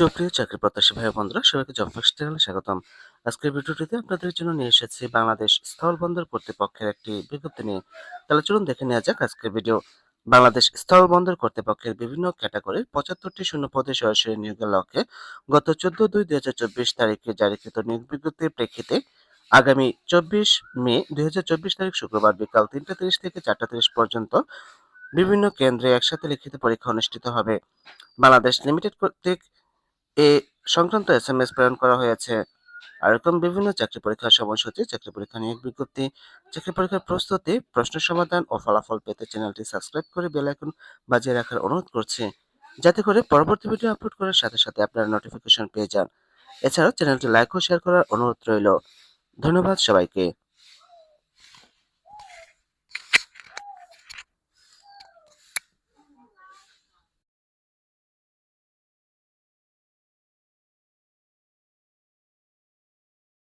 সুপ্রিয় চাকরি প্রত্যাশী ভাই বন্ধুরা, সবাইকে জব ফার্স্ট চ্যানেলে স্বাগতম। আজকের ভিডিওটিতে আপনাদের জন্য নিয়ে এসেছি বাংলাদেশ স্থলবন্দর কর্তৃপক্ষের একটি বিজ্ঞপ্তি নিয়ে। তাহলে চলুন দেখে নেওয়া যাক আজকের ভিডিও। বাংলাদেশ স্থলবন্দর কর্তৃপক্ষের বিভিন্ন ক্যাটাগরির পঁচাত্তরটি শূন্য পদে সরাসরি নিয়োগের লক্ষ্যে গত চোদ্দ দুই দুই হাজার চব্বিশ তারিখে জারিকৃত নিয়োগ বিজ্ঞপ্তির প্রেক্ষিতে আগামী চব্বিশ মে দুই হাজার চব্বিশ তারিখ শুক্রবার বিকাল তিনটা তিরিশ থেকে চারটা তিরিশ পর্যন্ত বিভিন্ন কেন্দ্রে একসাথে লিখিত পরীক্ষা অনুষ্ঠিত হবে। বাংলাদেশ লিমিটেড কর্তৃক এ সংক্রান্ত এস এম এস প্রেরণ করা হয়েছে। আর এরকম বিভিন্ন চাকরি পরীক্ষার সময়সূচি, চাকরি পরীক্ষা নিয়োগ বিজ্ঞপ্তি, চাকরি পরীক্ষার প্রস্তুতি প্রশ্ন সমাধান ও ফলাফল পেতে চ্যানেলটি সাবস্ক্রাইব করে বেল আইকন বাজিয়ে রাখার অনুরোধ করছি। যাতে করে পরবর্তী ভিডিও আপলোড করার সাথে সাথে আপনারা নোটিফিকেশন পেয়ে যান। এছাড়াও চ্যানেলটি লাইক ও শেয়ার করার অনুরোধ রইল। ধন্যবাদ সবাইকে।